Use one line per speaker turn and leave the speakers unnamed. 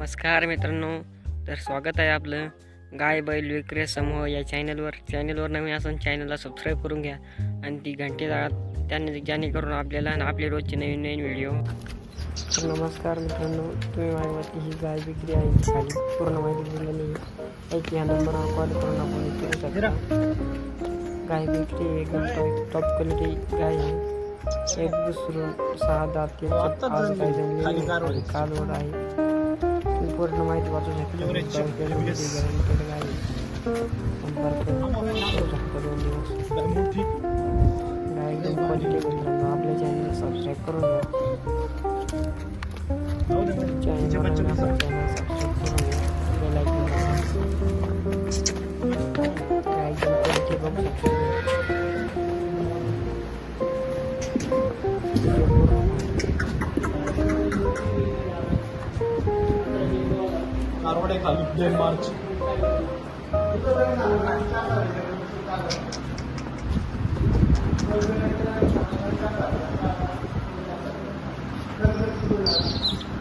नमस्कार मित्रांनो तर स्वागत आहे आपलं गाय बैल विक्री समूह या चॅनलवर चॅनलवर नवीन असून चॅनलला सबस्क्राईब करून घ्या. आणि ती घंटी दाबा त्याने जेणेकरून आपल्याला आणि आपले रोजचे नवीन नवीन व्हिडिओ नमस्कार मित्रांनो तुम्ही माझ्यावरती ही गाय विक्री आहे खाली पूर्ण माहिती दिलेली आहे. एक या नंबरवर कॉल करून आपण शकता. गाय विक्री एकदम टॉप क्वालिटी गाय आहे. एक दुसरं सहा दात कालवड आहे. पूर्ण माहिती वाचू शकता आपल्या चॅनलला सबस्क्राईब करून घ्या. चॅनल चॅनल सबस्क्राईब करून घ्या. ಮಾರ್ವಾಡೆ
ಕಾಲಿದ್ದೆ ಮಾರ್ಚ್ Thank you.